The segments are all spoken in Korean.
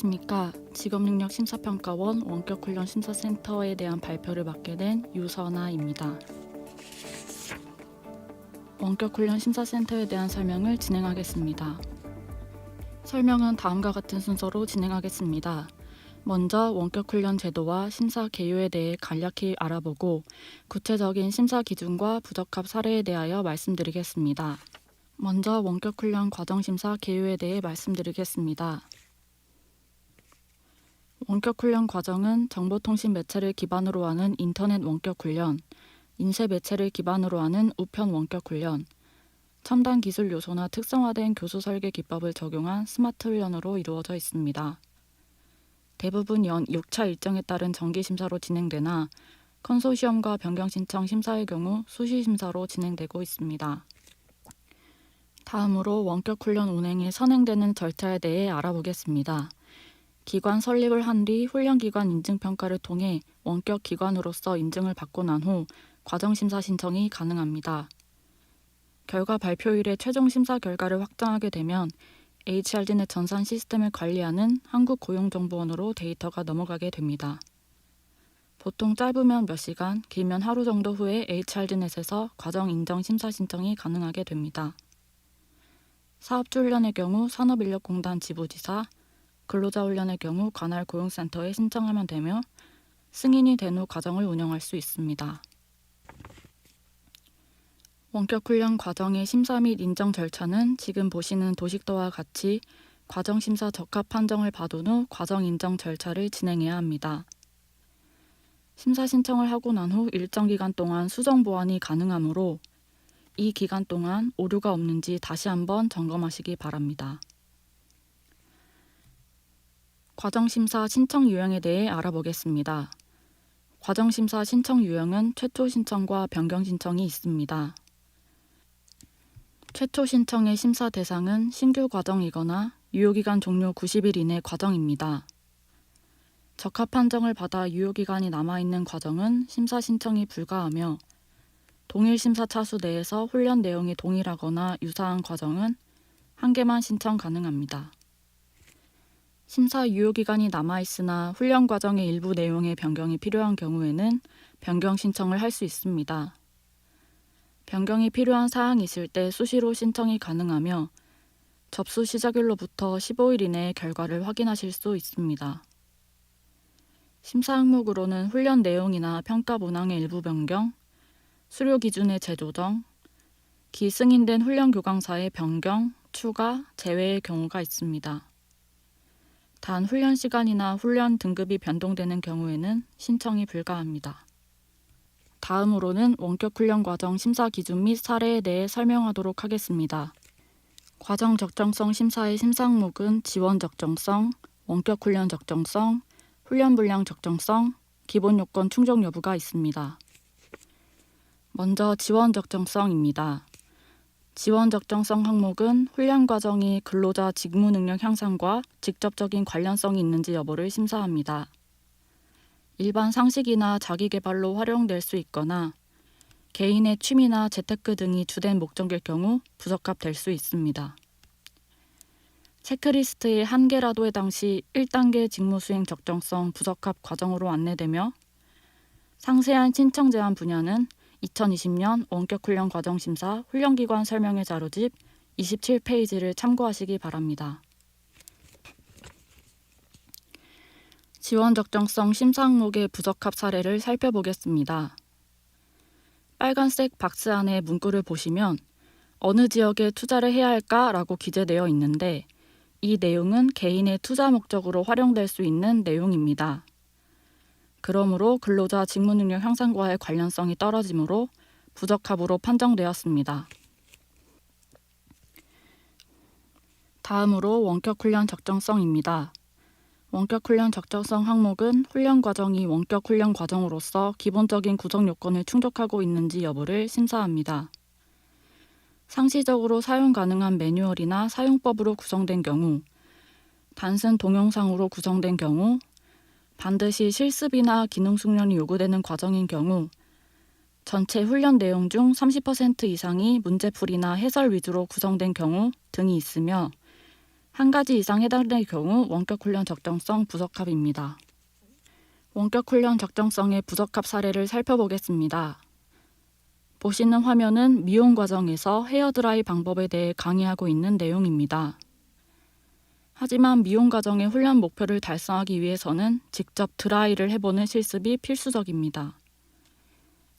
안녕하십니까. 직업능력 심사평가원 원격훈련 심사센터에 대한 발표를 맡게 된 유선아입니다. 원격훈련 심사센터에 대한 설명을 진행하겠습니다. 설명은 다음과 같은 순서로 진행하겠습니다. 먼저 원격훈련 제도와 심사 개요에 대해 간략히 알아보고 구체적인 심사 기준과 부적합 사례에 대하여 말씀드리겠습니다. 먼저 원격훈련 과정심사 개요에 대해 말씀드리겠습니다. 원격 훈련 과정은 정보통신 매체를 기반으로 하는 인터넷 원격 훈련, 인쇄 매체를 기반으로 하는 우편 원격 훈련, 첨단 기술 요소나 특성화된 교수 설계 기법을 적용한 스마트 훈련으로 이루어져 있습니다. 대부분 연 6차 일정에 따른 정기 심사로 진행되나 컨소시엄과 변경 신청 심사의 경우 수시 심사로 진행되고 있습니다. 다음으로 원격 훈련 운행에 선행되는 절차에 대해 알아보겠습니다. 기관 설립을 한 뒤 훈련기관 인증평가를 통해 원격 기관으로서 인증을 받고 난 후 과정심사 신청이 가능합니다. 결과 발표일에 최종 심사 결과를 확정하게 되면 HRD넷 전산 시스템을 관리하는 한국고용정보원으로 데이터가 넘어가게 됩니다. 보통 짧으면 몇 시간, 길면 하루 정도 후에 HRD넷에서 과정 인정 심사 신청이 가능하게 됩니다. 사업주 훈련의 경우 산업인력공단 지부지사, 근로자 훈련의 경우 관할 고용센터에 신청하면 되며 승인이 된 후 과정을 운영할 수 있습니다. 원격 훈련 과정의 심사 및 인정 절차는 지금 보시는 도식도와 같이 과정 심사 적합 판정을 받은 후 과정 인정 절차를 진행해야 합니다. 심사 신청을 하고 난 후 일정 기간 동안 수정 보완이 가능하므로 이 기간 동안 오류가 없는지 다시 한번 점검하시기 바랍니다. 과정심사 신청 유형에 대해 알아보겠습니다. 과정심사 신청 유형은 최초 신청과 변경 신청이 있습니다. 최초 신청의 심사 대상은 신규 과정이거나 유효기간 종료 90일 이내 과정입니다. 적합 판정을 받아 유효기간이 남아있는 과정은 심사 신청이 불가하며 동일 심사 차수 내에서 훈련 내용이 동일하거나 유사한 과정은 한 개만 신청 가능합니다. 심사 유효기간이 남아있으나 훈련 과정의 일부 내용의 변경이 필요한 경우에는 변경 신청을 할 수 있습니다. 변경이 필요한 사항이 있을 때 수시로 신청이 가능하며 접수 시작일로부터 15일 이내에 결과를 확인하실 수 있습니다. 심사 항목으로는 훈련 내용이나 평가 문항의 일부 변경, 수료 기준의 재조정, 기승인된 훈련 교강사의 변경, 추가, 제외의 경우가 있습니다. 단 훈련 시간이나 훈련 등급이 변동되는 경우에는 신청이 불가합니다. 다음으로는 원격 훈련 과정 심사 기준 및 사례에 대해 설명하도록 하겠습니다. 과정 적정성 심사의 심사 항목은 지원 적정성, 원격 훈련 적정성, 훈련 분량 적정성, 기본 요건 충족 여부가 있습니다. 먼저 지원 적정성입니다. 지원 적정성 항목은 훈련 과정이 근로자 직무 능력 향상과 직접적인 관련성이 있는지 여부를 심사합니다. 일반 상식이나 자기 개발로 활용될 수 있거나 개인의 취미나 재테크 등이 주된 목적일 경우 부적합될 수 있습니다. 체크리스트의 한 개라도 해당 시 1단계 직무 수행 적정성 부적합 과정으로 안내되며 상세한 신청 제한 분야는 2020년 원격훈련 과정 심사 훈련기관 설명회 자료집 27페이지를 참고하시기 바랍니다. 지원 적정성 심사 항목의 부적합 사례를 살펴보겠습니다. 빨간색 박스 안에 문구를 보시면 어느 지역에 투자를 해야 할까라고 기재되어 있는데 이 내용은 개인의 투자 목적으로 활용될 수 있는 내용입니다. 그러므로 근로자 직무 능력 향상과의 관련성이 떨어지므로 부적합으로 판정되었습니다. 다음으로 원격 훈련 적정성입니다. 원격 훈련 적정성 항목은 훈련 과정이 원격 훈련 과정으로서 기본적인 구성 요건을 충족하고 있는지 여부를 심사합니다. 상시적으로 사용 가능한 매뉴얼이나 사용법으로 구성된 경우, 단순 동영상으로 구성된 경우, 반드시 실습이나 기능 숙련이 요구되는 과정인 경우, 전체 훈련 내용 중 30% 이상이 문제풀이나 해설 위주로 구성된 경우 등이 있으며 한 가지 이상 해당될 경우 원격 훈련 적정성 부적합입니다. 원격 훈련 적정성의 부적합 사례를 살펴보겠습니다. 보시는 화면은 미용 과정에서 헤어드라이 방법에 대해 강의하고 있는 내용입니다. 하지만 미용 과정의 훈련 목표를 달성하기 위해서는 직접 드라이를 해보는 실습이 필수적입니다.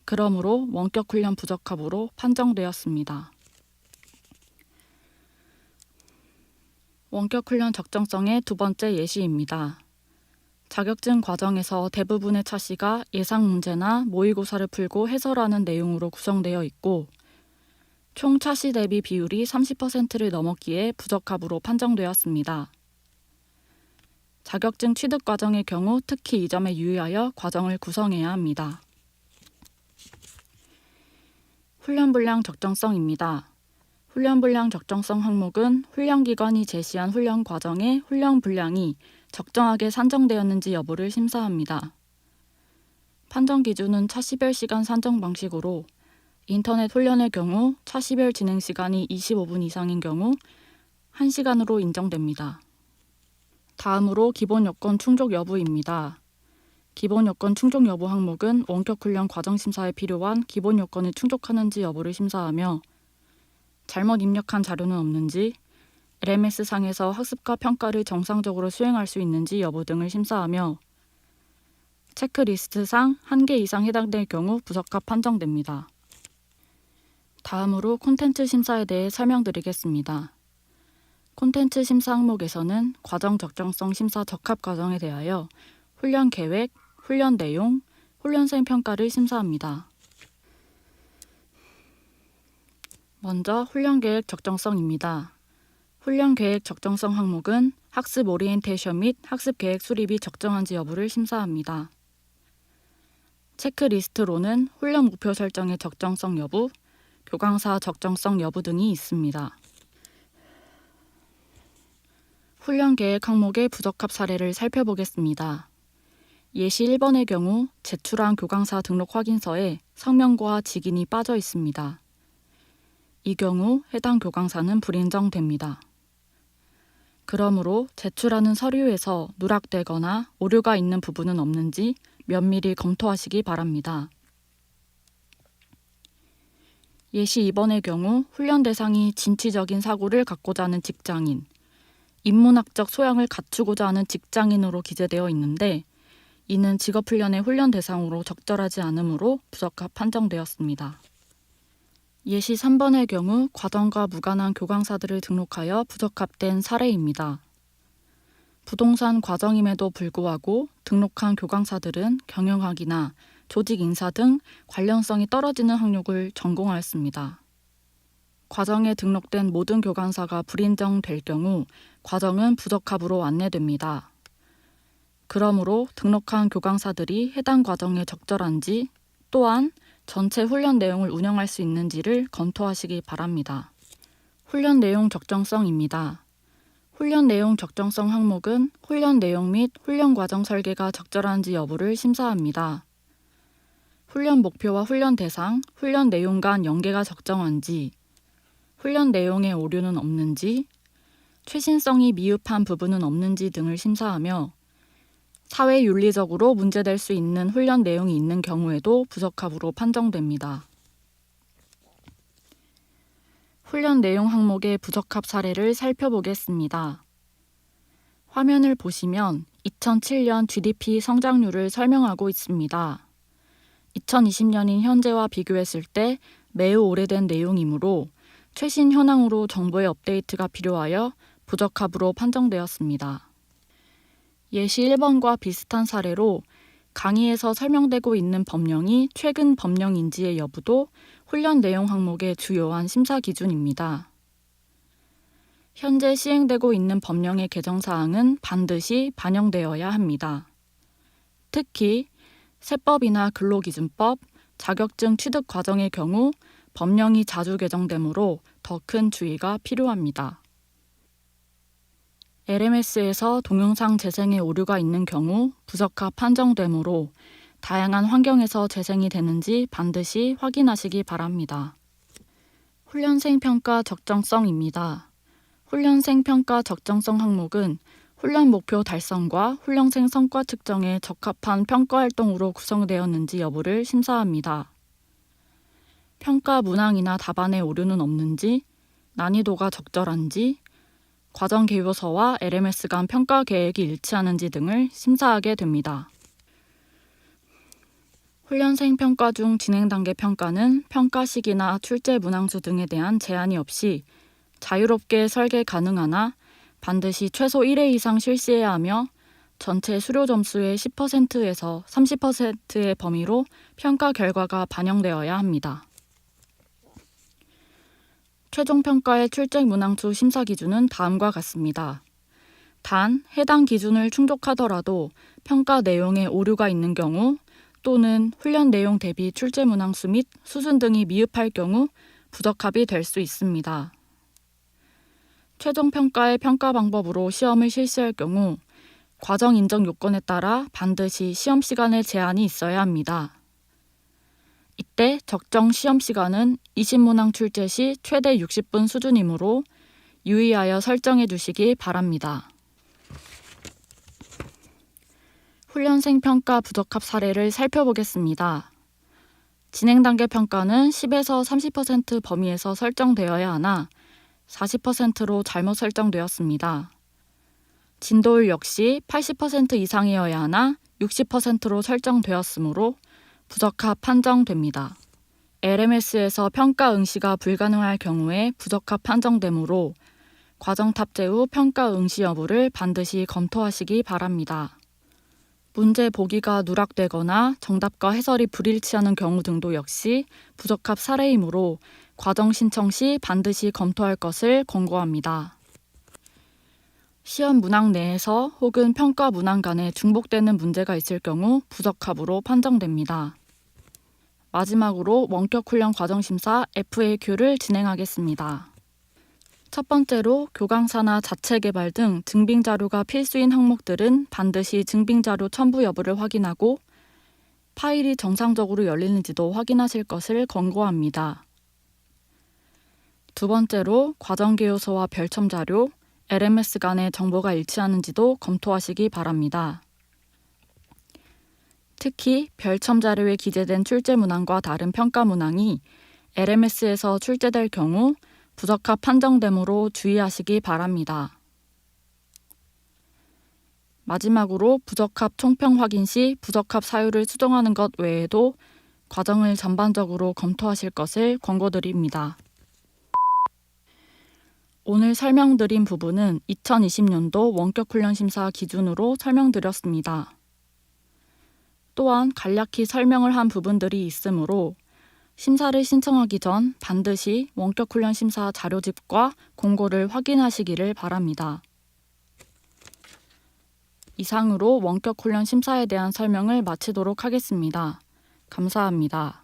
그러므로 원격 훈련 부적합으로 판정되었습니다. 원격 훈련 적정성의 두 번째 예시입니다. 자격증 과정에서 대부분의 차시가 예상 문제나 모의고사를 풀고 해설하는 내용으로 구성되어 있고 총 차시 대비 비율이 30%를 넘었기에 부적합으로 판정되었습니다. 자격증 취득 과정의 경우 특히 이 점에 유의하여 과정을 구성해야 합니다. 훈련 분량 적정성입니다. 훈련 분량 적정성 항목은 훈련 기관이 제시한 훈련 과정의 훈련 분량이 적정하게 산정되었는지 여부를 심사합니다. 판정 기준은 차시별 시간 산정 방식으로 인터넷 훈련의 경우 차시별 진행 시간이 25분 이상인 경우 1시간으로 인정됩니다. 다음으로 기본 여건 충족 여부입니다. 기본 여건 충족 여부 항목은 원격 훈련 과정 심사에 필요한 기본 요건을 충족하는지 여부를 심사하며 잘못 입력한 자료는 없는지, LMS 상에서 학습과 평가를 정상적으로 수행할 수 있는지 여부 등을 심사하며 체크리스트상 한 개 이상 해당될 경우 부적합 판정됩니다. 다음으로 콘텐츠 심사에 대해 설명드리겠습니다. 콘텐츠 심사 항목에서는 과정 적정성 심사 적합 과정에 대하여 훈련 계획, 훈련 내용, 훈련생 평가를 심사합니다. 먼저 훈련 계획 적정성입니다. 훈련 계획 적정성 항목은 학습 오리엔테이션 및 학습 계획 수립이 적정한지 여부를 심사합니다. 체크리스트로는 훈련 목표 설정의 적정성 여부, 교강사 적정성 여부 등이 있습니다. 훈련 계획 항목의 부적합 사례를 살펴보겠습니다. 예시 1번의 경우 제출한 교강사 등록 확인서에 성명과 직인이 빠져 있습니다. 이 경우 해당 교강사는 불인정됩니다. 그러므로 제출하는 서류에서 누락되거나 오류가 있는 부분은 없는지 면밀히 검토하시기 바랍니다. 예시 2번의 경우 훈련 대상이 진취적인 사고를 갖고자 하는 직장인, 인문학적 소양을 갖추고자 하는 직장인으로 기재되어 있는데 이는 직업훈련의 훈련 대상으로 적절하지 않으므로 부적합 판정되었습니다. 예시 3번의 경우 과정과 무관한 교강사들을 등록하여 부적합된 사례입니다. 부동산 과정임에도 불구하고 등록한 교강사들은 경영학이나 조직 인사 등 관련성이 떨어지는 학력을 전공하였습니다. 과정에 등록된 모든 교관사가 불인정될 경우 과정은 부적합으로 안내됩니다. 그러므로 등록한 교강사들이 해당 과정에 적절한지 또한 전체 훈련 내용을 운영할 수 있는지를 검토하시기 바랍니다. 훈련 내용 적정성입니다. 훈련 내용 적정성 항목은 훈련 내용 및 훈련 과정 설계가 적절한지 여부를 심사합니다. 훈련 목표와 훈련 대상, 훈련 내용 간 연계가 적정한지, 훈련 내용에 오류는 없는지, 최신성이 미흡한 부분은 없는지 등을 심사하며 사회 윤리적으로 문제될 수 있는 훈련 내용이 있는 경우에도 부적합으로 판정됩니다. 훈련 내용 항목의 부적합 사례를 살펴보겠습니다. 화면을 보시면 2007년 GDP 성장률을 설명하고 있습니다. 2020년인 현재와 비교했을 때 매우 오래된 내용이므로 최신 현황으로 정보의 업데이트가 필요하여 부적합으로 판정되었습니다. 예시 1번과 비슷한 사례로 강의에서 설명되고 있는 법령이 최근 법령 인지의 여부도 훈련 내용 항목의 주요한 심사 기준입니다. 현재 시행되고 있는 법령의 개정 사항은 반드시 반영되어야 합니다. 특히 세법이나 근로기준법, 자격증 취득 과정의 경우 법령이 자주 개정되므로 더 큰 주의가 필요합니다. LMS에서 동영상 재생에 오류가 있는 경우 부적합 판정되므로 다양한 환경에서 재생이 되는지 반드시 확인하시기 바랍니다. 훈련생 평가 적정성입니다. 훈련생 평가 적정성 항목은 훈련 목표 달성과 훈련생 성과 측정에 적합한 평가 활동으로 구성되었는지 여부를 심사합니다. 평가 문항이나 답안에 오류는 없는지, 난이도가 적절한지, 과정 개요서와 LMS 간 평가 계획이 일치하는지 등을 심사하게 됩니다. 훈련생 평가 중 진행 단계 평가는 평가 시기나 출제 문항수 등에 대한 제한이 없이 자유롭게 설계 가능하나 반드시 최소 1회 이상 실시해야 하며 전체 수료 점수의 10%에서 30%의 범위로 평가 결과가 반영되어야 합니다. 최종 평가의 출제 문항수 심사 기준은 다음과 같습니다. 단, 해당 기준을 충족하더라도 평가 내용에 오류가 있는 경우 또는 훈련 내용 대비 출제 문항수 및 수준 등이 미흡할 경우 부적합이 될 수 있습니다. 최종 평가의 평가 방법으로 시험을 실시할 경우 과정 인정 요건에 따라 반드시 시험 시간의 제한이 있어야 합니다. 이때 적정 시험 시간은 20문항 출제 시 최대 60분 수준이므로 유의하여 설정해 주시기 바랍니다. 훈련생 평가 부적합 사례를 살펴보겠습니다. 진행 단계 평가는 10에서 30% 범위에서 설정되어야 하나 40%로 잘못 설정되었습니다. 진도율 역시 80% 이상이어야 하나 60%로 설정되었으므로 부적합 판정됩니다. LMS에서 평가 응시가 불가능할 경우에 부적합 판정되므로 과정 탑재 후 평가 응시 여부를 반드시 검토하시기 바랍니다. 문제 보기가 누락되거나 정답과 해설이 불일치하는 경우 등도 역시 부적합 사례이므로 과정 신청 시 반드시 검토할 것을 권고합니다. 시험 문항 내에서 혹은 평가 문항 간에 중복되는 문제가 있을 경우 부적합으로 판정됩니다. 마지막으로 원격 훈련 과정 심사 FAQ를 진행하겠습니다. 첫 번째로 교강사나 자체 개발 등 증빙 자료가 필수인 항목들은 반드시 증빙 자료 첨부 여부를 확인하고 파일이 정상적으로 열리는지도 확인하실 것을 권고합니다. 두 번째로 과정 개요서와 별첨 자료, LMS 간의 정보가 일치하는지도 검토하시기 바랍니다. 특히 별첨 자료에 기재된 출제 문항과 다른 평가 문항이 LMS에서 출제될 경우 부적합 판정되므로 주의하시기 바랍니다. 마지막으로 부적합 총평 확인 시 부적합 사유를 수정하는 것 외에도 과정을 전반적으로 검토하실 것을 권고드립니다. 오늘 설명드린 부분은 2020년도 원격훈련 심사 기준으로 설명드렸습니다. 또한 간략히 설명을 한 부분들이 있으므로 심사를 신청하기 전 반드시 원격훈련 심사 자료집과 공고를 확인하시기를 바랍니다. 이상으로 원격훈련 심사에 대한 설명을 마치도록 하겠습니다. 감사합니다.